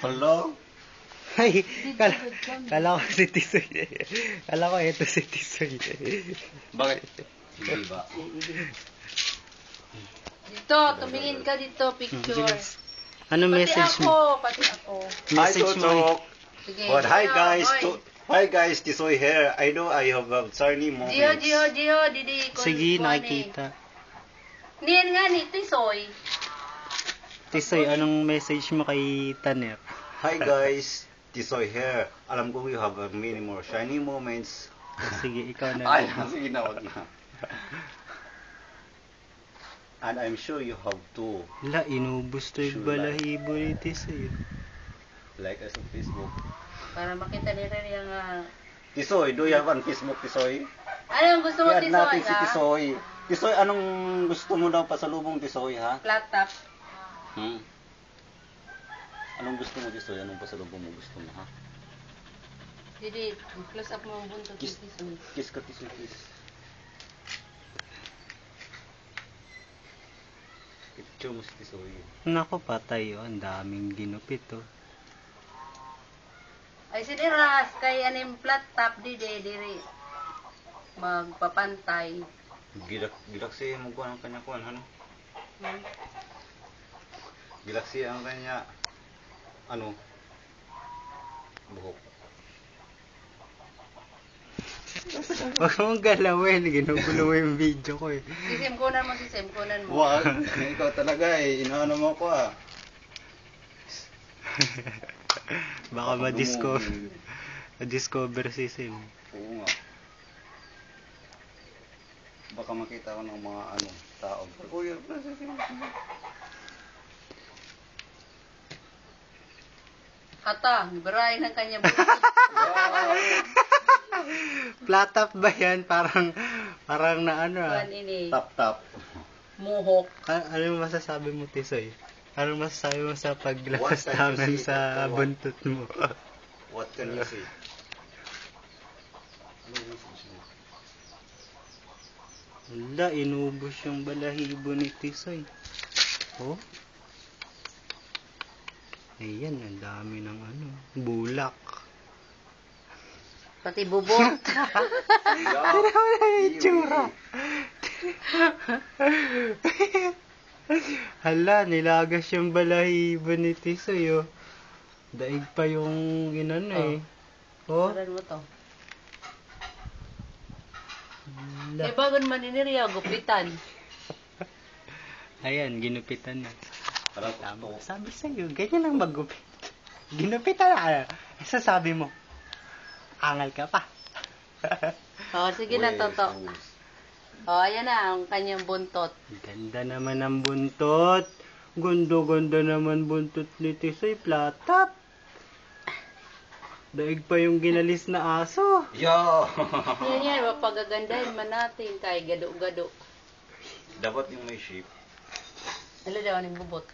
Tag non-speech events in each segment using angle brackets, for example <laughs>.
Hello? Ay, kala, kala ko si Tisoy. Kala ko ito si Tisoy. Bakit? Hindi ba? Dito, tumingin ka dito, picture. Ano Pati message ako, mo? pati ako. Hi, Message mo. Sige. But hi guys, to, hi guys, Tisoy here. I know I have a sunny moments. Jiho, Jiho, Jiho, Didi. Sige, kuwan eh. nakikita. Niyan nga ni Tisoy. Tisoy, anong message mo kay Taner? Hi guys, Tisoy here. Alam ko you have a many more shiny moments. Sige, ikaw na. Ay, sige na, wag na. And I'm sure you have too. La, inubos to yung balahibo ni Tisoy. Like us on Facebook. Para makita nila yung... Uh, Tisoy, do you have on Facebook, Tisoy? ano ang gusto mo, Tisoy, natin si ha? Tisoy. Tisoy, anong gusto mo daw pasalubong, Tisoy, ha? Flat top. Hmm? Anong gusto mo, Tisoy? Anong pasalubong mo gusto mo, ha? Didi, close up mo ang buntot ni Kiss. Tisoy. Kiss ka, Tisoy, kiss. Picture mo si Tisoy. Nako, patay oh. Ang daming ginupit oh. Ay, siniras, kay anim flat top, Didi, diri. Magpapantay. Gilak, gilaksi mo ko ang kanya kuan, ano? Hmm. Gilaksi ang kanya, ano? Buhok. Huwag mong galawin. Ginugulo mo yung video ko eh. Sisim, kunan mo, sisim, kunan mo. Wag, ikaw talaga eh, inaano mo ko ah. <laughs> Baka ma-discover. Ma-discover si Sim. Oo nga. Baka makita ko ng mga ano, tao. Uy, Hata, biray ng kanya buntot. Flat up ba yan? Parang, parang na ano ah. Kuan ini, tap tap. muhok. A- ano yung masasabi mo, Tisoy? Ano masasabi mo sa What paglakas can you tangan say? sa What? buntot mo? What can you say? Ano yung? Wala, inubos yung balahibo ni Tisoy. Oh? Ayan, ang dami ng ano, bulak. Pati bubot. Ano <laughs> na yung tsura? Hala, nilagas yung balahibo ni Tisoy, oh. Daig pa yung inano eh. Oh, Kunan mo to. hala. Eh, bagon man iniriya, gupitan. Ayan, ginupitan na. Parang Tama. Sabi sa'yo, ganyan lang maggupit. <laughs> Ginupitan na. Ano sasabi mo? Angal ka pa. <laughs> O, sige na, Toto. O, ayan na, ang kanyang buntot. Ganda naman ang buntot. Ganda-ganda naman buntot ni Tisoy. Platap. Daig pa yung ginalis na aso. Yo! <laughs> Yan yan, mapagagandahin man natin kay gado-gado. Dapat yung may shape. Ano daw, ang bubot?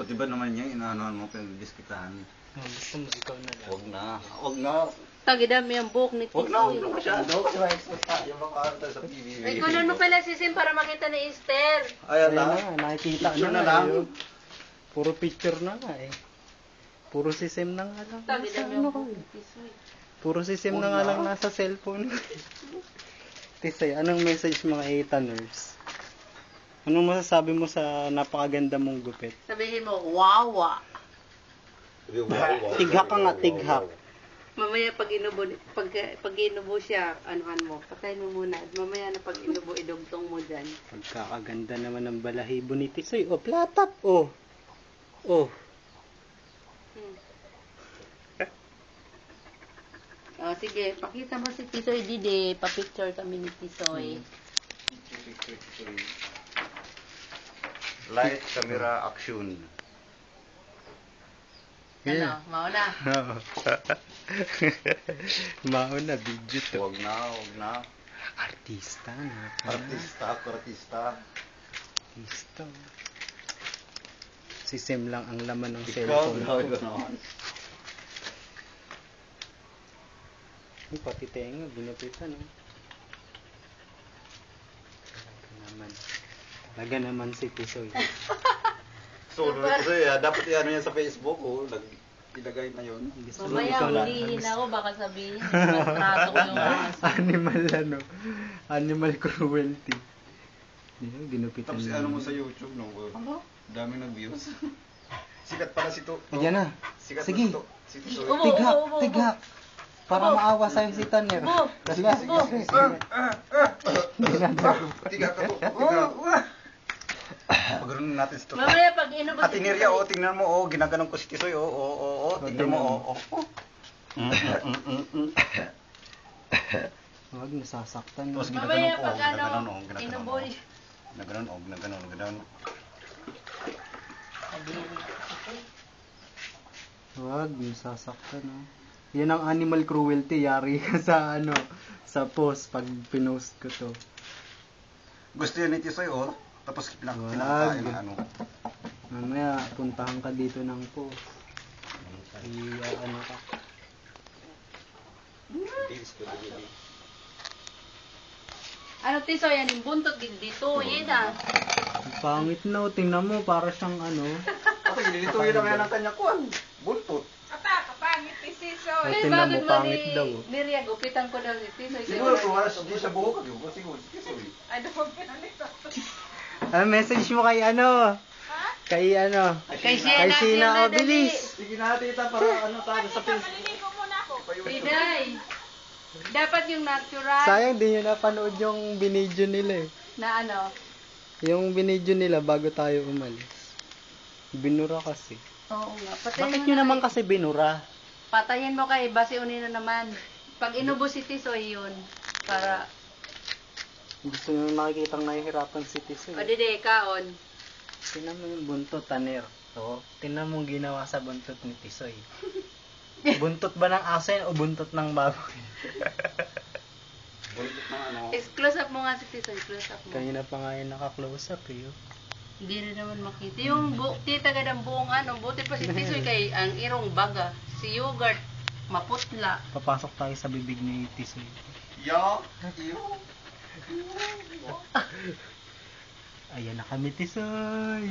Pati ba naman niya, inaanoan mo, pinagdiskitahan. Oh, gusto mo ikaw na lang. Huwag na. Huwag na. Tagidami ang buhok ni Huwag na, huwag na masyado. Yung mga kanta sa TV. Ay, kunan mo pala si Sim para makita ni Esther. Ayan na. na, nakikita Picture na, lang. eh. Puro picture na nga eh. Puro si Sim na nga lang. Tagidami ang ano buhok ni Tisoy. Puro si Sim na nga lang nasa cellphone. <laughs> Tisay, anong message mga Eitaners? Anong masasabi mo sa napakaganda mong gupit? Sabihin mo, wawa. <laughs> Tighak ka nga, tighak. Mamaya pag inubo, pag, pag inubo siya, anuhan mo, patayin mo muna. Mamaya na pag inubo, idugtong mo dyan. Pagkakaganda naman ng balahibo ni Tisoy. Oh, platap! Oh! Oh! Hmm. Oh, sige, pakita mo si Tisoy Dide. Pa-picture kami ni Tisoy. Light, camera, action. Ano, mauna. <laughs> Mauna, video to. Huwag na, huwag na. Artista na. Artista ako, artista. Artista. Si Sim lang ang laman ng cellphone ikaw, ko. ikaw naman. Pati tenga, binapitan. Oh. Taga naman si Tisoy. Solo na ito eh. Dapat i-ano yan sa Facebook. Oh. Nag ilagay na yun. Gusto mo Mamaya ikaw lang. hulihin ako, baka sabihin, <laughs> maltrato ko yung aso. Animal ano. Animal cruelty. Yun, ginupitan Tapos na. ano mo sa YouTube, no? Ano? Dami nag-views. Sikat pala si to. Ayan na. Sikat Sige. na si to. Si. Ubo, ubo, ubo. tigak. Para maawa sa'yo si Tanner. Ubo. Wala. Sige, sige, sige. Tiga ka to. Tiga. <laughs> Paganoon natin si to. Mamaya pag inubos Ate Neria, oh, tingnan mo, oh, ginaganon ko si Tisoy, oh, oh, oh, oh, tingnan mo, oh, oh. Mm, mm, mm. Huwag nasasaktan. Tapos Mamaya ginaganon ko, pag ano, ginaganon, oh, ginaganon, oh. inubos. Ginaganon, oh, ginaganon, ginaganon. Huwag nasasaktan. Oh. Yan ang animal cruelty. Yari ka sa ano, sa post pag pinost ko to. Gusto yun ni Tisoy, oh. Tapos pinaka Wag. pinakain ng ano. Mamaya, puntahan ka dito ng post. I, ano ka. Ano tiso yan, yung buntot din dito, yan ah. Ang Pangit na, oh. tingnan mo, para siyang ano. Ako, ililito yun naman ang kanya kuwan. Buntot. Ay, Eh, tingnan bakit mo, mo pangit ni, daw. ni Ria, gupitan ko daw si Tiso. Siguro, kung wala siya, di siya buhok, di ba? Siguro, si Ah, message mo kay ano? Kay ano? Kay Kay Sheila, Sheila, Sheila, oh, bilis. Sige na, tita, para <laughs> ano tayo sa Facebook. Piday. Dapat yung natural Sayang din nyo napanood yung binidyo nila eh. na ano. Yung binidyo nila bago tayo umalis. Binura kasi. Oo nga. Patayin Bakit nyo na naman kay- kasi binura? Patayin mo kay Basi Unino naman. Pag inubos si Tisoy yun. Para, Gusto nyo nakikitang nahihirapan si Tiso. o dide, kaon. Tinan mo yung buntot, Tanner. So, tinan mo yung ginawa sa buntot ni Tisoy. <laughs> buntot ba ng aso yan o buntot ng baboy? <laughs> Buntot ng ano. Close up mo nga si Tisoy. Close up mo. Kanina pa nga yung naka-close up eh. oh. Hindi rin naman makita. Yung bu tita ka ng buong ano, buti pa si Tisoy <laughs> kay ang irong baga. Si Yogurt, maputla. Papasok tayo sa bibig ni Tisoy. Ya, iyo. Ayan na kami, Tisoy.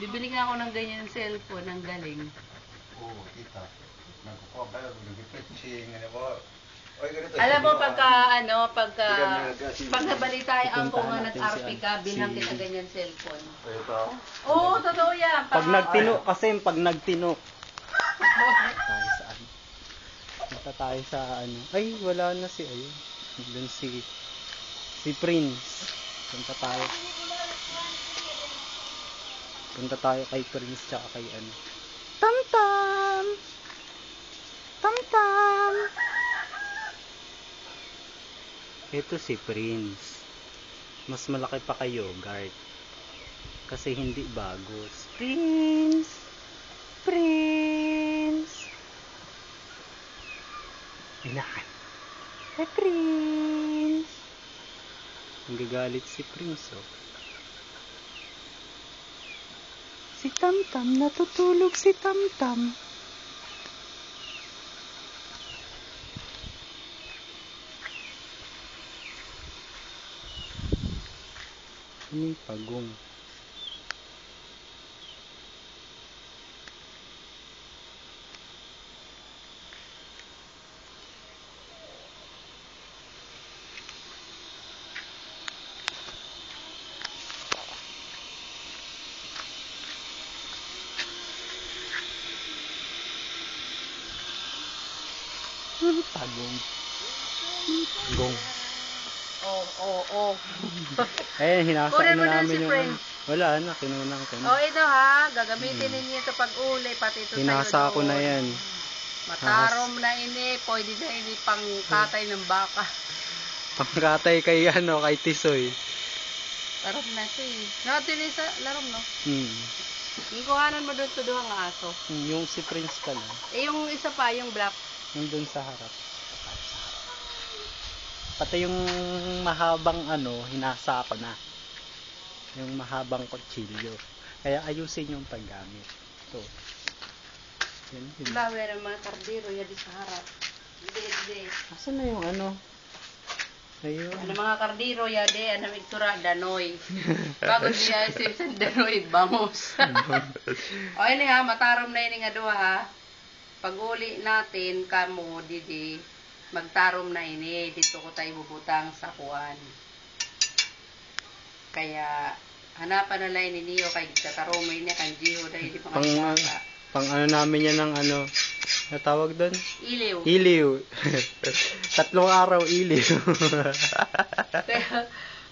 Bibili nga ako ng ganyan cellphone, ang galing. Oo, tita. Nagkukuha ka, nag-pitching, ano ba? Oy, ganito. Alam mo, pagka, ano, pagka, Bigyan mo na- pag nabalitayan ko Pupuntahan nga nag-RP ka, bilang kita ganyan cellphone. Ito. Oo, totoo yan. Pag Pa- nagtino, kasi pag nagtino. <laughs> Punta tayo sa ano. Ay, wala na si ayun. Doon si si Prince. Punta tayo. Punta tayo kay Prince tsaka kay ano. Tam tam. Tam tam. Ito si Prince. Mas malaki pa kay Yogurt. Kasi hindi bagos. Prince! Prince! Inakan. Hey, Prince! Nagagalit si Prince, oh. Si Tamtam, natutulog si Tamtam. Ano yung pagong? Ano pagong? Pagong. Oo, oo, oo. <laughs> Eh, hinasa Kunin na mo din namin si yung... Prince. Wala na, kinunan ko na. Oh, ito ha, gagamitin ninyo ito pag uli, pati ito Hinasa sa'yo ko na doon. yan. Matarom na ini, pwede na ini pang katay ng baka. <laughs> Pangkatay kay ano, kay Tisoy. Larom na ito eh. Nakatili sa larom, no? Hmm. Yung kuhanan mo doon sa duhang aso. Yung si Prince pala, Eh, yung isa pa, yung black. Yung dun sa harap. Pati yung mahabang ano, hinasa ko na. Yung mahabang kutsilyo. Kaya ayusin yung paggamit. Ito. Yan, yun. Flower ang mga kardero, yan di sa harap. Asan na yung ano? Ayun. Ano mga kardiro ya de ano itura danoy. <laughs> Bago siya si sa danoy bangos. <laughs> o ini ha matarom na ini nga duha ha. Pag uli natin kamo didi magtarom na ini dito ko tayo bubutang sa kuan. Kaya hanapan na lang ini niyo kay katarom ini kan jiho dahil di pa Pang, pang ano namin yan ng ano, natawag doon? Iliw. Iliw. <laughs> Tatlong araw iliw. <laughs>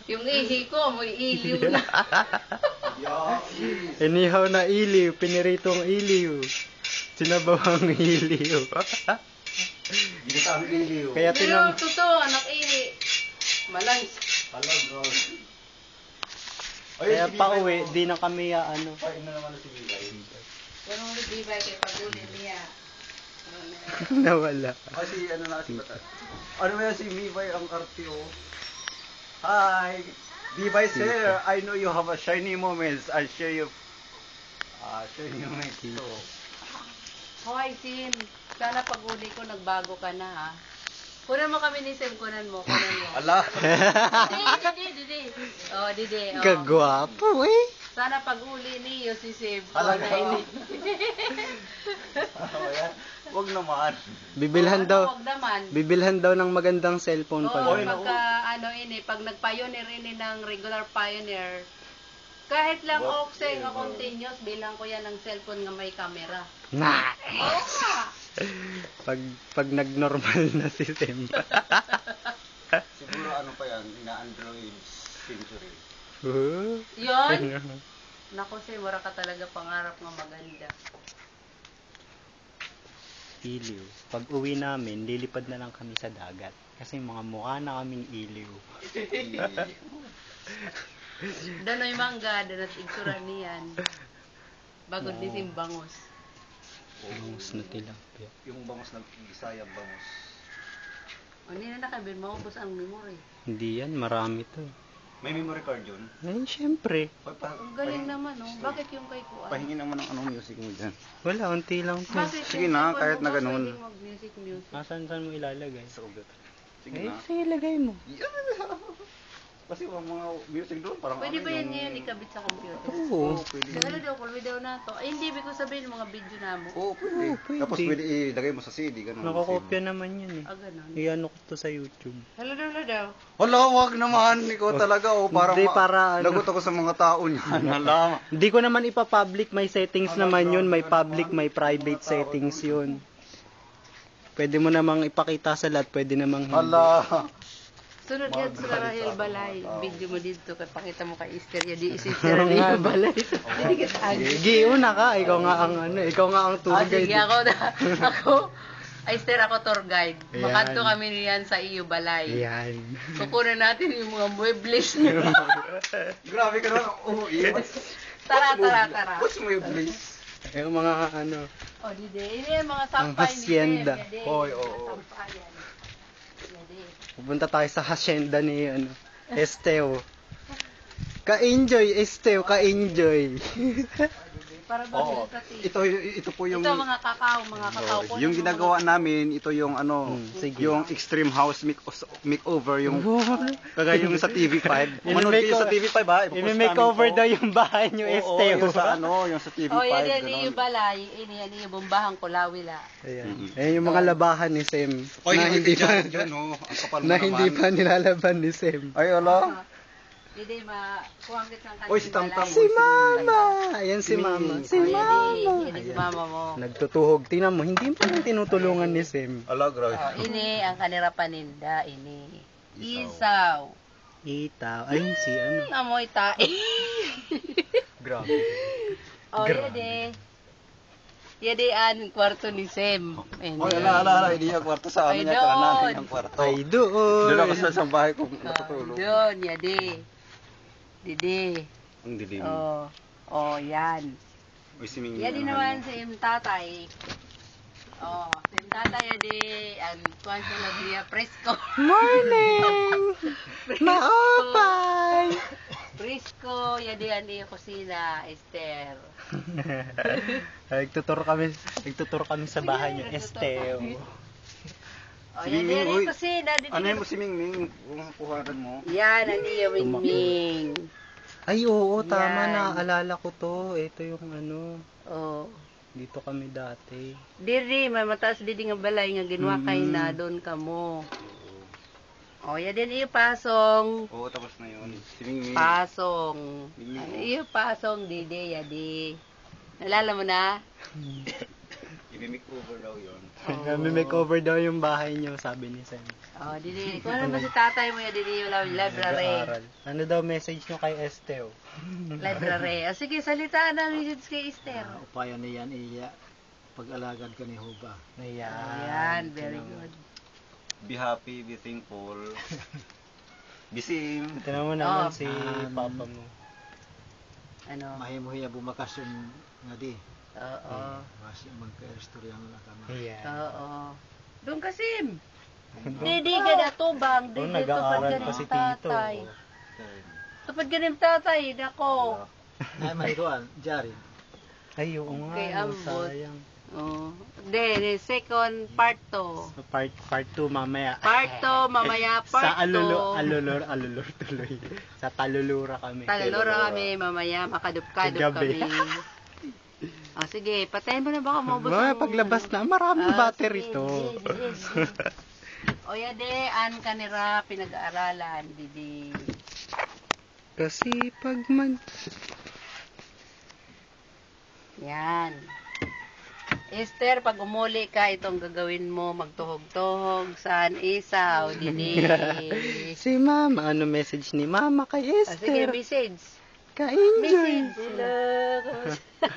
Yung ihi ko, may iliw na. <laughs> Inihaw na iliw, piniritong iliw. Sinabawang iliw. Hindi sa amin iliw. Kaya Pero tinang... totoo, anak ihi. Malans. Alam, bro. Kaya pa uwi, di na kami ah, ano. Pain na naman na si Bigay. Pero hindi ba kay paguli niya? <laughs> Nawala. Kasi ano na si Bata. Ano ba yan si Mibay ang RTO? Hi! Mibay sir, I know you have a shiny moments. I'll share you. Ah, shiny moments. So, Hoy, Sim. Sana paguli ko, nagbago ka na, ha? Kunan mo kami ni Sim, kunan mo, kunan mo. ala. Didi, didi, didi. Oh, didi. Oh. Kagwapo eh. Sana pag-uli niyo si Sim. Alaga. kunan ini. Ayan. Wag naman. Bibilhan Ano, daw. Wag naman. Bibilhan daw ng magandang cellphone Oo, pag Oy, pagka ano ini, pag nag-pioneer ini ng regular pioneer, kahit lang okseng o continuous, bilang ko yan ng cellphone nga may camera. Na. Pag pag nag-normal na si Sim. Siguro ano pa yan, ina Android century. Uh. Yun. <laughs> Nako, Sim, wala ka talaga pangarap nga maganda. iliw. Pag uwi namin, lilipad na lang kami sa dagat. Kasi mga mukha na kaming iliw. Danoy mangga, danat igsuran niyan. Bagod ni Sim bangos. Bangus na tilapia. yung bangos ng Bisaya bangos. O, hindi na nakabin, maubos ang memory. Hindi yan, marami to. May memory card yun? Ay, syempre. Pa, pa, Ang galing naman, oh. Bakit yung kay Kuan? Pahingin naman ng anong music mo dyan. Wala, unti lang to. Sige na, kahit mo na ganun. mag-music music? Asan saan mo ilalagay? Sa ugat. Sige Eh, na. sige, lagay mo. <laughs> Kasi mga, mga music doon, parang Pwede ano ba yan yung- ngayon ikabit sa computer? Oo. Oo, pwede. Kaya daw, call video na to. Ay, hindi, ko sabihin mga video na mo. Oo, pwede. Oo, pwede. Tapos pwede ilagay mo sa CD, ganun. Nakakopya naman yan eh. Ah, ganun. Iyan ko to sa YouTube. Hello daw, hello daw. Hala, wag naman. Ikaw talaga, oh. Parang Hindi, ma- para ano. Lagot ako sa mga tao niyan. <laughs> Hala. Hindi ko naman ipa-public, may settings naman yun, may public, may private settings yun. Pwede mo namang ipakita sa lahat, pwede namang hindi. Hala. Sunod yan sa Rahel Balay. Video mo dito, kay pakita mo kay Esther. Ya di si <laughs> Esther Rahel Balay. <laughs> Hindi ka tagi. Sige, una ka, ikaw nga ang ano, ikaw nga ang tour Ah, sige, guide. ako na. <laughs> Ako, Esther, ako tour guide. Ayan. Makanto kami niyan sa iyo balay. Yan. Kukunan natin yung mga muebles niyo. Grabe ka naman. Oh, iya. tara, tara, tara. What's place? Yung mga ano, O, di di. Ini yung mga sampay Ang hacienda. ni. Yadi, Hoy, oo. sampayan. Yadi. Pupunta tayo sa hacienda ni ano, Esteo. Ka-enjoy, Esteo, ka-enjoy. <laughs> Para ba Oo. sa tea? Ito, ito po yung... Ito mga kakao, mga kakao. Oh, yung ginagawa namin, ito yung ano, Hmm, yung extreme house make makeover, yung kagaya yung sa TV5. <laughs> Manood kayo sa o- TV5 ha. ipopost namin to. daw yung bahay niyo, Oo, Esteo. yung sa ano, yung sa TV5. Oh, yan yan ganun. yung balay. Ini yan yung bombahan ko lawila. Ayan. Ayan yung mga labahan ni Sem. Oy, na hindi pa, dyan, dyan, oh. Ang kapal mo na naman. hindi pa nilalaban ni Sem. Ay, ala. Hindi ma kuwang kita ng Oy, si Tamtam. Si Mama! Ayan si Mama. Si Mama! Ini si mama mo. Nagtutuhog. Tingnan mo, hindi pa rin tinutulungan ni Sem. Ala, grabe. Oh, ini ang kanira paninda. Ini. Isaw. Itaw. Ayun si ano. Hmm, amoy tae. <laughs> Grabe. oh, Grabe. yade. Yade an kwarto ni Sem. Ini. Oy, ala, ala, ala. Hindi yung kwarto sa Ay, amin. Yan, kanan doon. natin yung kwarto. Ay, doon. Doon ako sa isang bahay ko Oh, natutulog. yun, yade. Didi. Ang dilim. Oh. Oh, yan. Uy, si Ming. Yan din naman si Im Tatay. Oh, si Im Tatay yadi ang kuwan sa Labria Fresco. Morning! <laughs> Maopay! Fresco, yadi ang iya kusina, Esther. <laughs> Nagtutur kami, nagtutur kami sa bahay niyo, Esteo. O, Si yan, Mingming, yan, uy. nandito. Ano mo si Mingming? Kung kuhanan mo. Yan, ano yung Mingming. Ay, oo, tama Yan. na. Alala ko to. Ito yung ano. Oh. Dito kami dati. Diri, may mataas didi nga balay nga ginwa kay Mm. na doon kamo. O, yan din iyo pasong. Oo, tapos na yun. Si Mingming. Pasong. Mingming, Ano oh. iyo pasong, didi, yadi. Nalala mo na? <laughs> I-make over daw yun. <laughs> Kami makeover daw yung bahay niyo, sabi ni Sam. Oh, didi. Kung ano ba si tatay mo yan, didi, yung library. Nag-aaral. Ano daw message nyo kay Esteo? <laughs> Library. O, sige, salita na message kay Esther. Ah, upaya niyan iya pag-alagad ka ni Huba. Ayan. Ayan, very good. Be happy, be thankful. <laughs> be same. Tinan mo naman Oh. si Um, papa mo. Ano? Mahimuhiya bumakasyon nga di. Oo. Mas magka-istorya na kami. Ayan. Oo. Doon kasim. Didi ka na to bang. Didi to pag nag-aaral pa ganun si Tito. tatay. Tatay. Nako. Ay, mahikuan, Jari. Ay, oo nga. Okay, sayang. Oh. Then, second part to. So, part part 2 mamaya. Part to, mamaya part Sa alulo, to. alulor, alulor tuloy. Sa talulura kami. Talulura kami, mamaya makadup-kadup Gabi. <laughs> kami. Oh, sige, patayin mo na baka maubos Mamaya ang- paglabas na, maraming Ah, battery sige, to. sige, sige, sige. <laughs> O yade, an kanira pinag-aaralan, didi. Kasi pag man... Yan. Esther, pag umuli ka, itong gagawin mo, magtuhog-tuhog, saan isaw, didi. <laughs> Si mama, ano message ni mama kay Ah, sige, Esther? message. Ka-enjoy. Kumusta?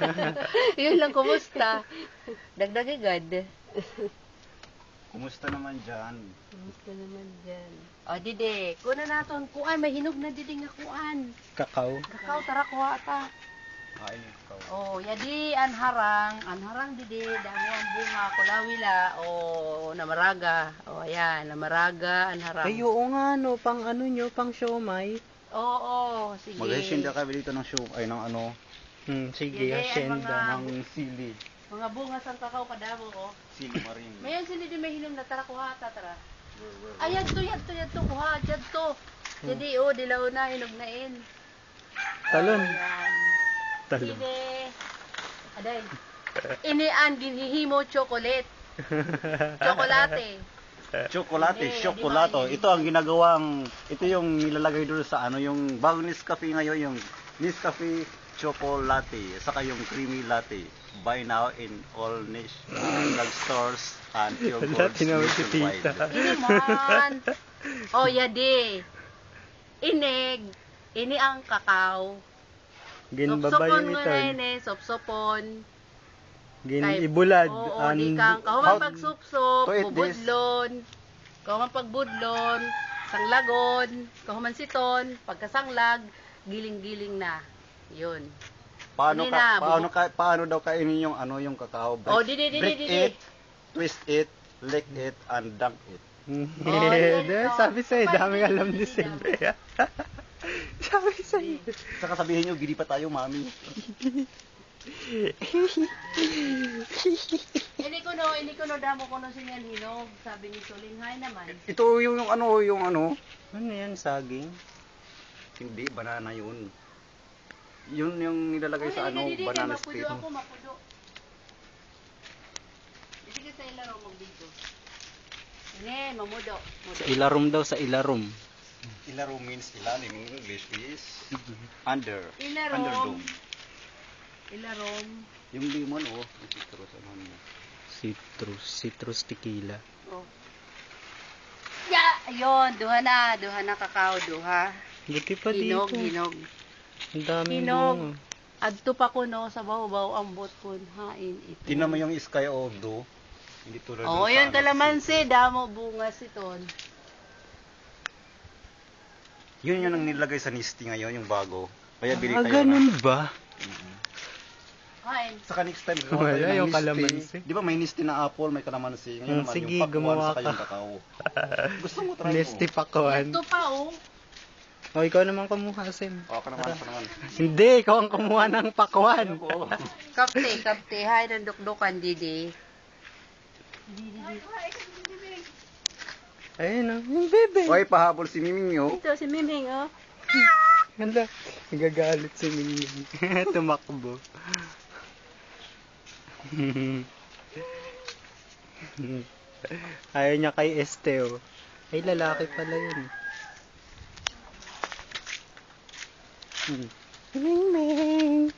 <laughs> Yun lang, kumusta? Dagdag agad. Kumusta naman dyan? Kumusta naman dyan? O, didi, kuna naton, kuan, may hinog na didi nga kuan. Kakao. Kakao, tara, kuha ta. Kain ikaw. Oh, yadi anharang, anharang didi damo ang bunga kulawila o namaraga. O ayan, namaraga, anharang. Ay, oo nga, no. Pang ano nyo, pang siomay. Oo, sige. Mag-hasyenda kami dito ng show, ay ng ano, Hmm, sige, ay, hasyenda. mga- ng sili. Mga bunga sang kakao kadamo ko. Sili marin. Mayan sila di may hinom na tara kuha ta tara. Ay, yadto, yadto, yadto, kuha, yadto. Jadi, oh, dilaw na, hinog na in. Talon. Ayan. Talon. Sige. Aday. Ini ang ginihimo chocolate. <laughs> Chocolate. <laughs> Chocolate, ba? Ito ang ginagawang, ito yung nilalagay doon sa ano, yung bagong Nescafe ngayon, yung Nescafe Chocolate, saka yung creamy latte. Buy now in all niche uh, drugstores and <laughs> si nationwide. tita. Ini man. <laughs> Oh, yadi. Inig. Ini ang kakao. Ginbaba Sopsopon yun nga ito. na yun eh. Sopsopon. Gin Kay- ibulad. Oo, an- di kang kahuman How- pagsupsop, to eat this? bubudlon, kahuman pagbudlon, sanglagon, kahuman siton, pagkasanglag, giling-giling na. Yun. Paano Hindi ka, na, paano ka, paano daw kainin yung ano yung kakao? Break, Oh, di, di, di, break di, di. it, twist it, lick it, and dunk it. Oh, yan, Di, <laughs> oh. Sabi sa'yo, Kapag daming alam ni hindi Silve. <laughs> Sabi sa'yo. Saka sabihin nyo, gidi pa tayo, mami. <laughs> Hindi ko no, hindi ko no damo ko no sinyan hinog, sabi ni Solinghay naman. Ito yung, yung ano, yung ano, Ano yan, saging? hindi, banana yun. Yun yung nilalagay sa ano, hindi, hindi, banana mapudo split. ako, mapudo. Hindi ka sa ilaro mong dito. Hindi, mamudo. Mudo. Ilarom daw sa ilarom. Ilaro means ilalim in English is under. Ilarom. Underdome. Ilarom. Yung limon, oh. yung citrus, ano mo. Citrus, citrus tequila. Oh. Ya, ayun, duha na, duha na kakao, duha. Buti pa Hinog, dito. hinog. Ang daming Hinog. Adto pa ko no, sa baw-baw ang bot ko hain ito. Tingnan mo yung sky of do. Hindi tulad Oh, yun ano, kalamansi, damo bunga siton. Yun yun ang nilagay sa Nisty ngayon, yung bago. Kaya bili Ah, kayo ganun na. ba? Hain. Saka next time, Wala, gawa ng yung kalamansi. Di ba may Nisty na apple, may kalamansi. Ngayon Hmm, naman, sige, yung pakwan, gumawa saka ka. yung kakao. <laughs> Gusto mo try Nesty mo? pakuan. Ito pa oh. O, ikaw naman kumuha, Sim. O, ka naman, ka naman. Hindi, ikaw ang kumuha ng pakuan. Oo. <laughs> Kapte, kapte, hay ng dukdukan didi. Ayun oh, yung bebe. Hoy, pahabol si Miming oh. Ito si Miming, oh. Hala, nagagalit si Mingming. <laughs> Tumakbo. <laughs> Ayaw niya kay Esteo. Ay, lalaki pala yun. Hmm. Mingming!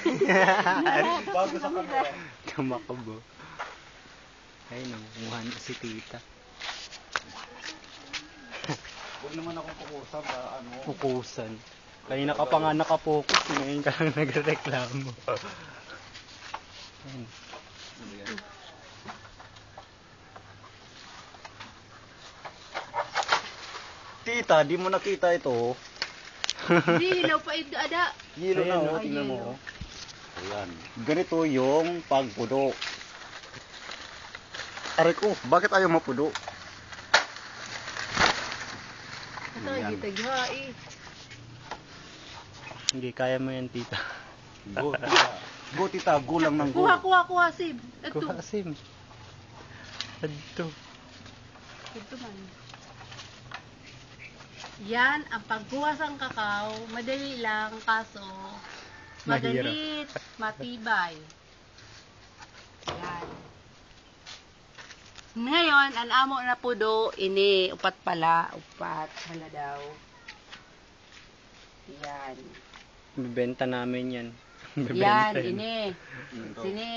<laughs> Bago sa kamera. Tumakbo. Ay, nangunguha na si tita. Huwag naman akong kukusap ah, ano. Pukusan. Kanina ka pa nga nakapokus, ngayon ka lang nagreklamo. Ayun. Tita, di mo nakita ito. Hindi, hilaw pa ito, ada. Yelo na Ayan, oh, oh, tingnan mo. oh. Ayan. Ganito yung pagpudo. Aray ko, bakit ayaw mapudo? Ito, Ayan. dito, gai. Hindi, kaya mo yan, tita. Go, tita. Go, tita. Gulang ng go. Kuha, kuha, kuha, Sim. Ito. Kuha, Sim. Adto. Ito man. Yan, ang pagbuwas ng kakao, madali lang, kaso madalit, matibay. Yan. Ngayon, ang amo na pudo, ini, upat pala, upat, hala daw. Yan. Bibenta namin yan. Yan, ini. Sini.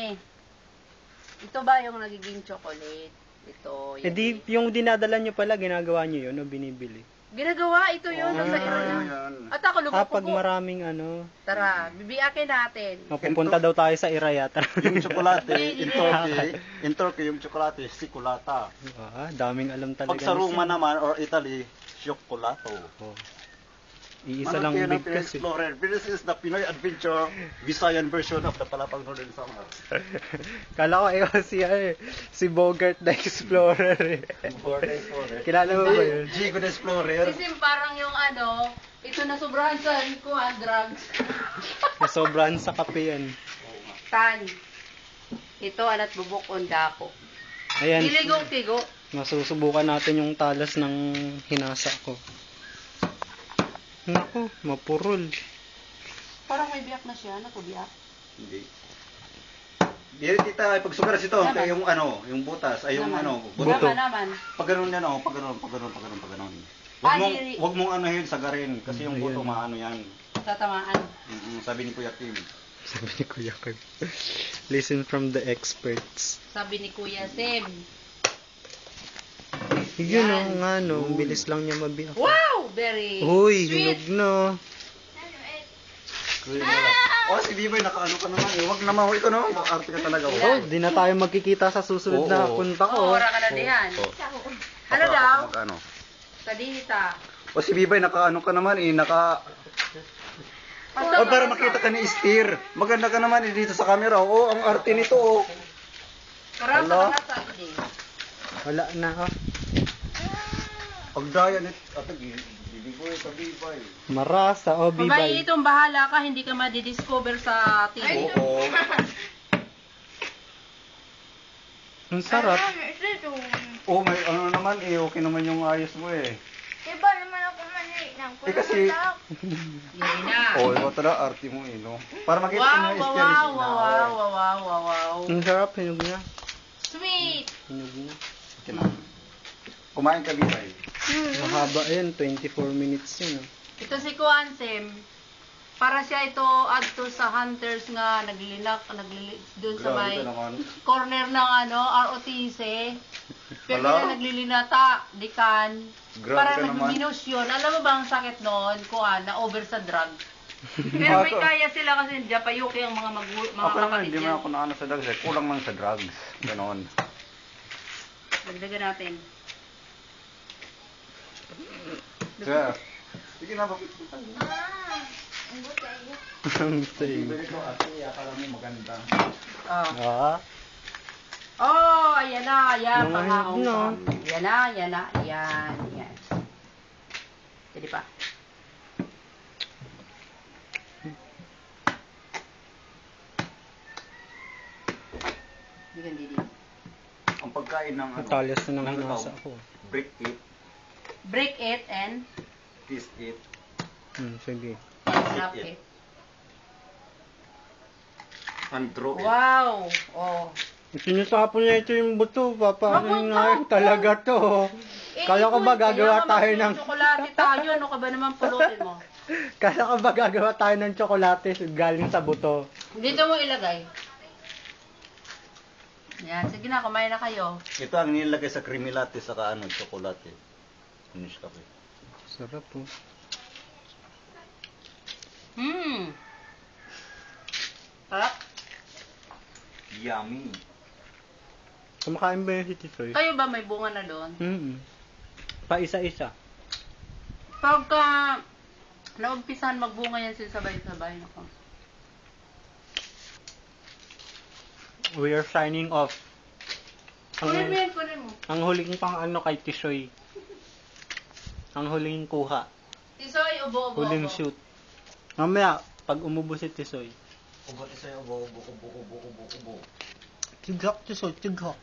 Ito ba yung nagiging chocolate? Ito. Eh yan. di, yung dinadala nyo pala, ginagawa nyo yun o binibili? Ginagawa ito yun, Ah, nasa iro ayan. At ako, Ah, pag lubok maraming ano, Tara, bibiyakin natin. mapupunta daw tayo sa Iraya. Tara. Yung tsokolate, Hindi, in. Turkey, in Turkey yung tsokolate, sikulata. Ah, daming alam talaga. Pag sa Roma naman, or Italy, siyokolato. Oh. Iisa lang kayo ng big kasi. Explorer. This is the Pinoy Adventure Visayan version of the Palapag Northern Summer. <laughs> Kala ko ikaw si, ano eh, si Bogart the Explorer eh. Border Explorer. Kilala mo ba yun? Jigo the Explorer. Kasi parang yung ano, ito na sobrahan sa kuha, drugs. <laughs> Sobrahan sa kape yan. Tan. Ito, alat bubok onda ko. Ayan, Iligong tigo. masusubukan natin yung talas ng hinasa ko. Naku, mapurol. Parang may biyak na siya. Ano to biyak? Hindi. Dili tita, pag sugaras ito, Naman. kaya yung ano, yung butas, ay yung Naman. ano, Buto. buto. Naman naman. Pag ganun yan, oh, pag ganun, pag ganun, pag ganun, pag ganun. Ah, Wag mong, dili. wag mong anuhin, sagarin, kasi yung buto Ayan. maano yan. Tatamaan. Mm, sabi ni Kuya Tim. Sabi ni Kuya Kim. Listen from the experts. Sabi ni Kuya Sim. Yun o, nga no, ang bilis lang niya mabiyak. Wow! Very Uy, sweet. hinog no. Oh, si Biboy, nakaano ka naman eh. Wag naman, ito no, arte ka talaga. oh. Oh, di na tayo magkikita sa susunod na Oo. punta ko. Oh, ora ka na diyan. Oh. Ano daw? Ano. Kadita. O si Biboy, nakaano ka naman eh, naka... Oh, para makita ka ni Steer. Maganda ka naman eh dito sa camera. Oh, ang arte nito oh. Karasa Hello? ka na sa hindi. Wala na oh. Pagdaya nito. Ate, Biboy, sa Biboy. Marasa, oh, Babae bibay. itong bahala ka, hindi ka madidiscover sa TV. Oo. <laughs> Ang sarap. Oh, may ano naman eh, okay naman yung ayos mo eh. Diba naman ako mali ng Eh, kasi- Yan na. Oh, ito talaga arte mo eh, no? Para makita Wow, mo yung wow, wow, wow, wow, wow, wow, wow, wow. Ang sarap, hinog niya. Sweet. Hinog niya. Kumain ka, Biboy. Mahaba yan, 24 minutes yun. Oh. Ito si Kuan Sim. Para siya ito adto sa hunters nga naglinak, naglili doon sa may naman. corner ng ano, ROTC. <laughs> Pero na naglilinata, dikan. Grabe para ka naman. nagminus yun. Alam mo ba ang sakit noon, kuan, na over sa drug? <laughs> Pero may Ako- kaya sila kasi Japayuki ang mga magu mga Ako naman, kapatid hindi yan. mo ako naano sa drugs eh. Kulang lang sa drugs. Ganon. Dagdagan natin. Sir, sige na, bakit? Ang sa'yo. Bili ko ate, akala mo maganda. Oh. Ah, Oh, ayan na, ayan, Mga pangaong no. Yan na, yan na, yan, yan. Pwede pa. Hindi ka hindi. Ang pagkain ng ano, natalas na ng ng hinasa ikaw. ko. Break it, and kiss it. Hmm, sige. snap it. it. And draw it. Wow! Oh. Sinusapon niya ito yung buto, papa. Ano Mabuto. nga talaga to. Eh, Kala ko ba kaya gagawa tayo ng... Tsokolate tayo. Ano ka ba naman pulutin mo? <laughs> Kala ko ba gagawa tayo ng tsokolate galing sa buto. Dito mo ilagay. Yan. Sige na, kumain na kayo. Ito ang nilagay sa creamy latte saka ano, tsokolate. Finish kape. Sarap po. Hmm. Sarap. Yummy. Kumakain ba yung si Tisoy? Kayo ba may bunga na doon? Mm Pa isa-isa. Pagka naumpisan magbunga yan sila sabay-sabay. Nako. We are signing off. Kunin mo Ang, yan, kunin mo. ang huling pang ano kay Tisoy. Ang huling kuha. Tisoy, ubo, ubo, Huling ubo. shoot. Mamaya, pag umubo si Tisoy. Ubo, tisoy, ubo, ubo, ubo, ubo, ubo, ubo. Tigak, Tisoy, tigak.